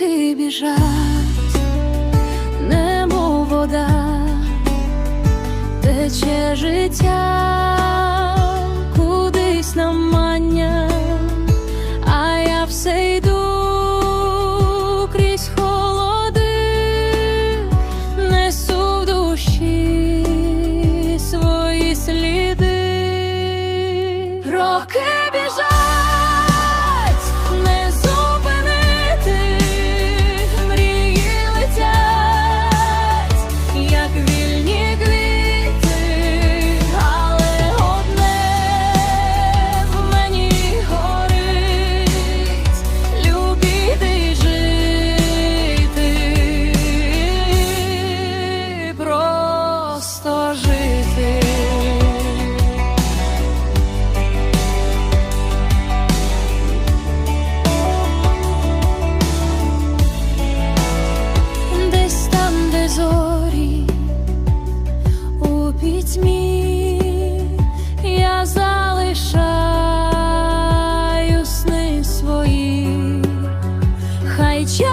біжать, немов вода, тече життя кудись нам мання, а я все йду крізь холоди, несу в душі свої сліди. Роки плеча.